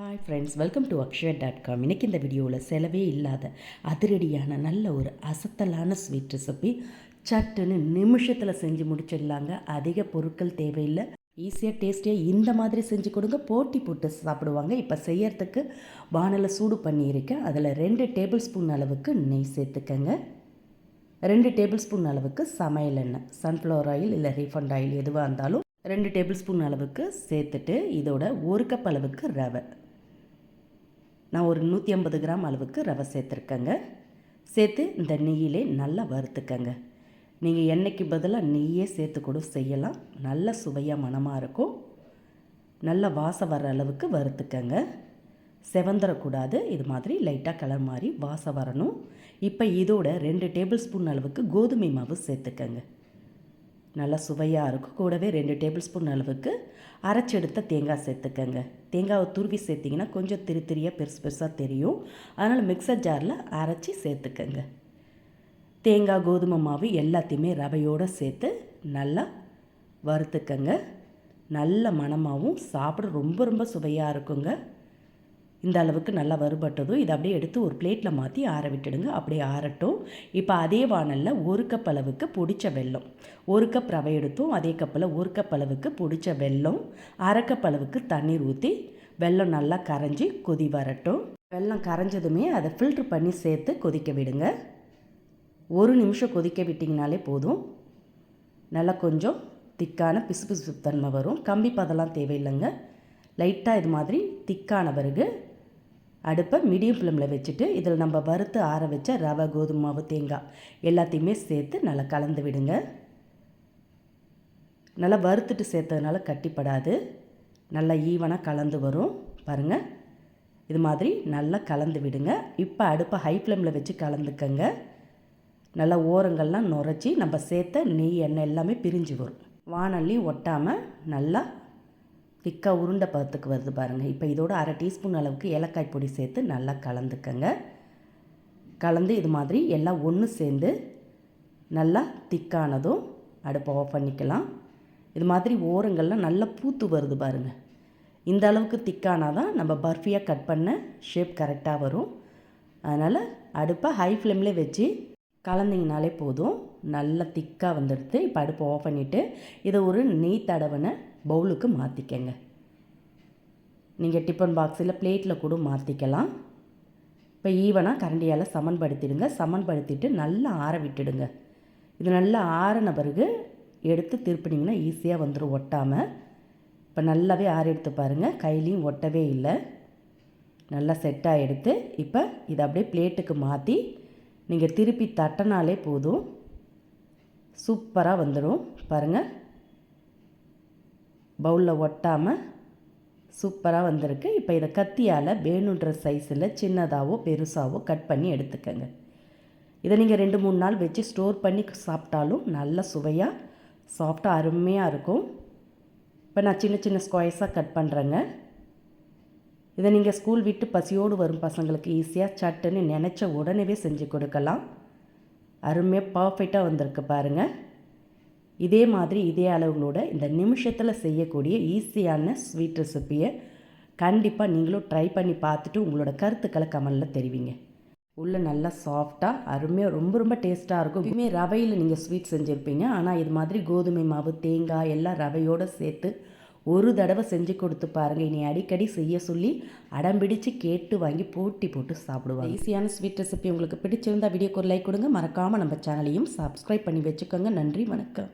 Hi friends welcome to Akshaya dot com இன்றைக்கி இந்த வீடியோவில் செலவே இல்லாத அதிரடியான நல்ல ஒரு அசத்தலான ஸ்வீட் ரெசிபி சட்டுன்னு நிமிஷத்தில் செஞ்சு முடிச்சிடலாங்க. அதிக பொருட்கள் தேவையில்லை. ஈஸியாக டேஸ்டியாக இந்த மாதிரி செஞ்சு கொடுங்க. போட்டி போட்டு சாப்பிடுவாங்க. இப்போ செய்யறதுக்கு வானலை சூடு பண்ணியிருக்கேன். அதில் ரெண்டு டேபிள் ஸ்பூன் அளவுக்கு நெய் சேர்த்துக்கங்க. ரெண்டு டேபிள் ஸ்பூன் அளவுக்கு சமையல் எண்ணெய் சன்ஃப்ளவர் ஆயில் இல்லை ரீஃபண்ட் ஆயில் எதுவாக இருந்தாலும் ரெண்டு டேபிள் ஸ்பூன் அளவுக்கு சேர்த்துட்டு இதோட ஒரு கப் அளவுக்கு ரவை. நான் ஒரு நூற்றி ஐம்பது கிராம் அளவுக்கு ரவை சேர்த்துருக்கேங்க. சேர்த்து இந்த நெய்யிலே நல்லா வறுத்துக்கங்க. நீங்கள் எண்ணெய்க்கு பதிலாக நெய்யே சேர்த்து கூட செய்யலாம். நல்ல சுவையாக மனமாக இருக்கும். நல்ல வாசம் வர அளவுக்கு வறுத்துக்கங்க. செவந்துடக்கூடாது இது மாதிரி லைட்டாக கலர் மாதிரி வாசம் வரணும். இப்போ இதோட ரெண்டு டேபிள் ஸ்பூன் அளவுக்கு கோதுமை மாவு சேர்த்துக்கங்க. நல்லா சுவையாக இருக்கும். கூடவே ரெண்டு டேபிள் ஸ்பூன் அளவுக்கு அரைச்செடுத்த தேங்காய் சேர்த்துக்கங்க. தேங்காவை துருவி சேர்த்திங்கன்னா கொஞ்சம் திரு திரியாக பெருசு பெருசாக தெரியும். அதனால் மிக்சர் ஜாரில் அரைச்சி சேர்த்துக்கங்க. தேங்காய் கோதுமை மாவு எல்லாத்தையுமே ரவையோடு சேர்த்து நல்லா வறுத்துக்கங்க. நல்ல மணமாகவும் சாப்பிட ரொம்ப ரொம்ப சுவையாக இருக்குங்க. இந்த அளவுக்கு நல்லா வறுபட்டதும் இதை அப்படியே எடுத்து ஒரு பிளேட்டில் மாற்றி ஆற விட்டுடுங்க. அப்படியே ஆறட்டும். இப்போ அதே வானலில் ஒரு கப் அளவுக்கு பொடிச்ச வெல்லம். ஒரு கப் ரவை எடுத்தும் அதே கப்பில் ஒரு கப் அளவுக்கு பொடிச்ச வெல்லம். அரை கப் அளவுக்கு தண்ணீர் ஊற்றி வெல்லம் நல்லா கரைஞ்சி கொதி வரட்டும். வெல்லம் கரைஞ்சதுமே அதை ஃபில்ட்ரு பண்ணி சேர்த்து கொதிக்க விடுங்க. ஒரு நிமிஷம் கொதிக்க விட்டிங்கனாலே போதும். நல்லா கொஞ்சம் திக்கான பிசு பிசு தன்மை வரும். கம்பி பதெல்லாம் தேவையில்லைங்க. லைட்டாக இது மாதிரி திக்கான பிறகு அடுப்பை மீடியம் ஃப்ளேமில் வச்சுட்டு இதில் நம்ம வறுத்து ஆற வச்ச ரவை கோதுமை மாவு தேங்காய் எல்லாத்தையுமே சேர்த்து நல்லா கலந்து விடுங்க. நல்லா வறுத்துட்டு சேர்த்ததுனால கட்டிப்படாது. நல்லா ஈவனாக கலந்து வரும். பாருங்கள் இது மாதிரி நல்லா கலந்து விடுங்க. இப்போ அடுப்பை ஹை ஃப்ளேமில் வச்சு கலந்துக்கங்க. நல்லா ஓரங்கள்லாம் நுரைச்சி நம்ம சேர்த்த நெய் எண்ணெய் எல்லாமே பிரிஞ்சு வரும். வானல்லி ஒட்டாமல் நல்லா திக்காக உருண்டை பதத்துக்கு வருது பாருங்கள் இப்போ இதோட அரை டீஸ்பூன் அளவுக்கு ஏலக்காய் பொடி சேர்த்து நல்லா கலந்துக்கங்க. கலந்து இது மாதிரி எல்லாம் ஒன்று சேர்ந்து நல்லா திக்கானதும் அடுப்பை ஆஃப் பண்ணிக்கலாம். இது மாதிரி ஓரங்கள்லாம் நல்லா பூத்து வருது பாருங்கள் இந்த அளவுக்கு திக்கானால் தான் நம்ம பர்ஃபியாக கட் பண்ண ஷேப் கரெக்டாக வரும். அதனால் அடுப்பை ஹை ஃப்ளேம்லேயே வச்சு கலந்திங்கனாலே போதும். நல்லா திக்காக வந்துடுது. இப்போ அடுப்பை ஆஃப் பண்ணிவிட்டு இதை ஒரு நெய் தடவின பவுலுக்கு மாற்றிக்கங்க நீங்கள் டிஃபன் பாக்ஸில் பிளேட்டில் கூட மாற்றிக்கலாம் இப்போ ஈவனாக கரண்டியால் சமன்படுத்திடுங்க. சமன்படுத்திட்டு நல்லா ஆற விட்டுடுங்க. இது நல்லா ஆறின பிறகு எடுத்து திருப்பினீங்கன்னா ஈஸியாக வந்துடும் ஒட்டாமல் இப்போ நல்லாவே ஆற எடுத்து பாருங்கள் கையிலையும் ஒட்டவே இல்லை. நல்லா செட்டாக எடுத்து இப்போ இதை அப்படியே பிளேட்டுக்கு மாற்றி நீங்கள் திருப்பி தட்டினாலே போதும். சூப்பராக வந்துடும் பாருங்கள் பவுலில் ஒட்டாமல் சூப்பராக வந்திருக்கு. இப்போ இதை கத்தியால் வேணுன்ற சைஸில் சின்னதாகவோ பெருசாகவோ கட் பண்ணி எடுத்துக்கங்க. இதை நீங்கள் ரெண்டு மூணு நாள் வச்சு ஸ்டோர் பண்ணி சாப்பிட்டாலும் நல்ல சுவையாக சாஃப்ட்டாக அருமையாக இருக்கும். இப்போ நான் சின்ன சின்ன ஸ்கொயர்ஸாக கட் பண்ணுறேங்க இதை நீங்கள் ஸ்கூல் விட்டு பசியோடு வரும் பசங்களுக்கு ஈஸியாக சட்டுன்னு நினச்ச உடனே செஞ்சு கொடுக்கலாம். அருமையாக பர்ஃபெக்டாக வந்திருக்கு பாருங்கள் இதே மாதிரி இதே அளவுகளோட இந்த நிமிஷத்தில் செய்யக்கூடிய ஈஸியான ஸ்வீட் ரெசிப்பியை கண்டிப்பாக நீங்களும் ட்ரை பண்ணி பார்த்துட்டு உங்களோட கருத்துக்களை கமலில் தெரிவிங்க. உள்ளே நல்லா சாஃப்டாக அருமையாக ரொம்ப ரொம்ப டேஸ்ட்டாக இருக்கும். எப்பயுமே ரவையில் நீங்கள் ஸ்வீட் செஞ்சுருப்பீங்க. ஆனால் இது மாதிரி கோதுமை மாவு தேங்காய் எல்லாம் ரவையோடு சேர்த்து ஒரு தடவை செஞ்சு கொடுத்து பாருங்கள் இனி அடிக்கடி செய்ய சொல்லி அடம்பிடிச்சு கேட்டு வாங்கி போட்டி போட்டு சாப்பிடுவாங்க. ஈஸியான ஸ்வீட் ரெசிபி உங்களுக்கு பிடிச்சிருந்தால் வீடியோக்கு ஒரு லைக் கொடுங்க. மறக்காமல் நம்ம சேனலையும் சப்ஸ்கிரைப் பண்ணி வச்சுக்கோங்க. நன்றி வணக்கம்.